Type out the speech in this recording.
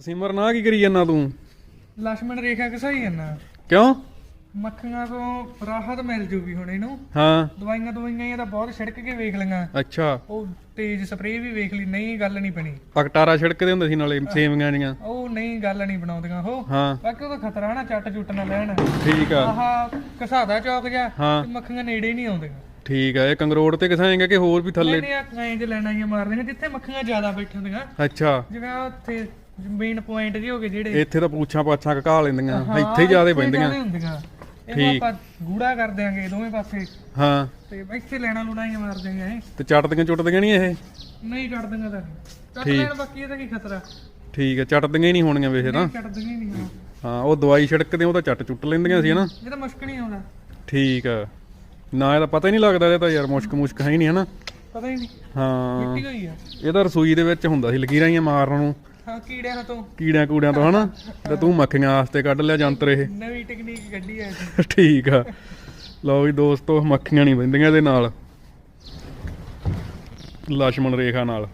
ਸਿਮਰਨ ਆ ਕੀ ਕਰੀ ਜਾਂਦਾ ਤੂੰ? ਲక్ష్మణ ਰੇਖਾ ਘਸਾਈ ਜਾਂਦਾ ਕਿਉਂ? ਮੱਖੀਆਂ ਤੋਂ ਰਾਹਤ ਮਿਲ ਜੂਗੀ ਹੁਣ ਇਹਨੂੰ। ਹਾਂ। ਦਵਾਈਆਂ ਦਵਾਈਆਂ ਇਹ ਤਾਂ ਬਹੁਤ ਛਿੜਕ ਕੇ ਵੇਖ ਲਈਆਂ। ਅੱਛਾ। ਉਹ ਤੇਜ਼ ਸਪਰੇਅ ਵੀ ਵੇਖ ਲਈ ਨਹੀਂ ਗੱਲ ਨਹੀਂ ਬਣੀ। ਪਕਟਾਰਾ ਛਿੜਕਦੇ ਹੁੰਦੇ ਸੀ ਨਾਲੇ ਸੇਵੀਆਂ ਜੀਆਂ। ਉਹ ਨਹੀਂ ਗੱਲ ਨਹੀਂ ਬਣਾਉਂਦੀਆਂ ਉਹ। ਹਾਂ। ਬਾਕੀ ਉਹਦਾ ਖਤਰਾ ਨਾ ਚੱਟ ਚੁੱਟ ਨਾ ਲੈਣ। ਠੀਕ ਆ। ਆਹ ਕਸਾਦਾ ਚੌਕ ਜਾ ਤੇ ਮੱਖੀਆਂ ਨੇੜੇ ਨਹੀਂ ਆਉਂਦੀਆਂ। ਠੀਕ ਆ ਇਹ ਕੰਗਰੋੜ ਤੇ ਕਿਸਾਏਗਾ ਕਿ ਹੋਰ ਵੀ ਥੱਲੇ? ਨਹੀਂ ਨਹੀਂ ਐਂ ਜੇ ਲੈਣਾ ਹੀ ਮਾਰਦੇ ਨੇ ਜਿੱਥੇ ਮੱਖੀਆਂ ਜ਼ਿਆਦਾ ਬੈਠੀਆਂ ਹੁੰਦੀਆਂ। ਅੱਛਾ। ਜਿਵੇਂ ਉੱਥੇ ਮੇਨ ਪੁਆਇੰਟ ਜੀ ਹੋ ਗਏ ਜਿਹੜੇ ਇੱਥੇ ਤਾਂ ਪੂਛਾਂ ਪਾਛਾਂ ਘਕਾ ਲੈਂਦੀਆਂ ਇੱਥੇ ਹੀ ਜ਼ਿਆਦੇ ਇਹ ਆਪਾਂ ਗੂੜਾ ਕਰ ਦਿਆਂਗੇ ਦੋਵੇਂ ਪਾਸੇ। ਹਾਂ। ਤੇ ਇੱਥੇ ਲੈਣਾ ਲੂਣਾ ਹੀ ਮਾਰ ਦਿਆਂਗੇ ਐਂ। ਤੇ ਚਟਦੀਆਂ ਚੁੱਟਦੀਆਂ ਨਹੀਂ ਇਹ? ਨਹੀਂ ਦਿੰਗਾ ਤਾਂ ਲੈਣ ਬਾਕੀ ਇਹਦਾ ਕੀ ਖਤਰਾ? ਠੀਕ ਆ ਚਟਦੀਆਂ ਹੀ ਨਹੀਂ ਹੋਣੀਆਂ ਵੇਖੇ ਤਾਂ। ਕੱਢ ਦਿੰਗੇ ਨਹੀਂ ਹਾਂ ਉਹ ਦਵਾਈ ਛਿੜਕਦੇ ਉਹ ਤਾਂ ਚੱਟ ਚੁੱਟ ਲੈਂਦੀਆਂ ਸੀ ਹਨਾ। ਇਹ ਤਾਂ ਮੁਸ਼ਕ ਨਹੀਂ ਆਉਂਦਾ। ਠੀਕ ਆ। ਨਾ ਇਹਦਾ ਪਤਾ ਹੀ ਨਹੀਂ ਲੱਗਦਾ ਇਹ ਤਾਂ ਯਾਰ ਮੁਸ਼ਕ ਮੁਸ਼ਕ ਹੈ ਹੀ ਨਹੀਂ ਹਨਾ। ਪਤਾ ਹੀ ਨਹੀਂ। ਹਾਂ। ਮਿੱਟੀ ਹੋਈ ਆ। ਇਹ ਤਾਂ ਰਸੋਈ ਦੇ ਵਿੱਚ ਹੁੰਦਾ ਸੀ ਲਕੀਰਾਂ ਹੀ ਮਾਰਨ ਨੂੰ। ਕੀੜਿਆਂ ਤੋਂ। ਕੀੜਿਆਂ ਕੂੜਿਆਂ ਤੋਂ ਹਨਾ? ਤੇ ਤੂੰ ਮੱਖੀਆਂ ਵਾਸਤੇ ਕੱਢ ਲਿਆ ਜੰਤਰ ਇਹ। ਨਵੀਂ ਟੈਕਨੀਕ ਕੱਢੀ ਐ ਠੀਕ ਆ। ਲਓ ਵੀ ਦੋਸਤੋ ਮੱਖੀਆਂ ਨਹੀਂ ਬੰਦੀਆਂ ਇਹਦੇ ਨਾਲ। ਲక్ష్మణ ਰੇਖਾ ਨਾਲ।